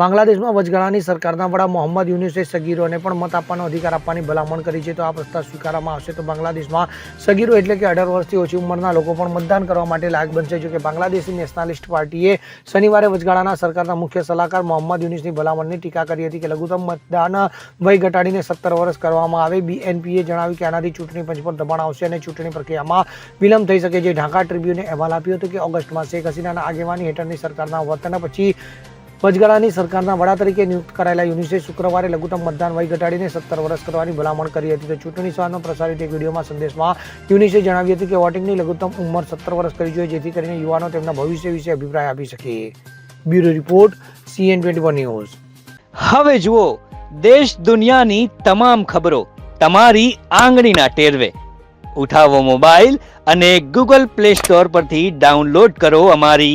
બાંગ્લાદેશમાં વચગાળાની સરકારના વડા મોહમ્મદ યુનિસે સગીરોને પણ મત આપવાનો અધિકાર આપવાની ભલામણ કરી છે. તો આ પ્રસ્તાવ સ્વીકારવામાં આવશે. તો બાંગ્લાદેશમાં સગીરો એટલે કે અઢાર વર્ષથી ઓછી ઉંમરના લોકો પણ મતદાન કરવા માટે લાયક બનશે. જો કે બાંગ્લાદેશી નેશનાલિસ્ટ પાર્ટીએ શનિવારે વચગાળાના સરકારના મુખ્ય સલાહકાર મોહમ્મદ યુનિસની ભલામણની ટીકા કરી હતી કે લઘુત્તમ મતદાન વય ઘટાડીને સત્તર વર્ષ કરવામાં આવે. બીએનપીએ જણાવ્યું કે આનાથી ચૂંટણી પંચ પર દબાણ આવશે અને ચૂંટણી પ્રક્રિયામાં વિલંબ થઈ શકે. છે ઢાકા ટ્રિબ્યુને અહેવાલ આપ્યો હતો કે ઓગસ્ટમાં શેખ હસીનાના આગેવાની હેઠળની સરકારના વતન પછી વચગાળાની સરકારના વડા તરીકે નિયુક્ત કરાયેલા યુનિસે શુક્રવારે લઘુત્તમ મતદાન વય ઘટાડીને સત્તર વર્ષ કરવાની ભલામણ કરી હતી. તો ચૂંટણી સભામાં પ્રસારિત એક વિડીયોમાં સંદેશમાં યુનિસે જણાવ્યું હતું કે વોટિંગની લઘુત્તમ ઉંમર સત્તર વર્ષ કરવી જોઈએ, જેથી કરીને યુવાનો તેમના ભવિષ્ય વિશે અભિપ્રાય આપી શકે. Bureau report, CN twenty news. હવે જુઓ, દેશ દુનિયાની તમામ ખબરો તમારી આંગળીના ટેરવે. ઉઠાવો મોબાઈલ અને ગૂગલ પ્લે સ્ટોર પરથી ડાઉનલોડ કરો અમારી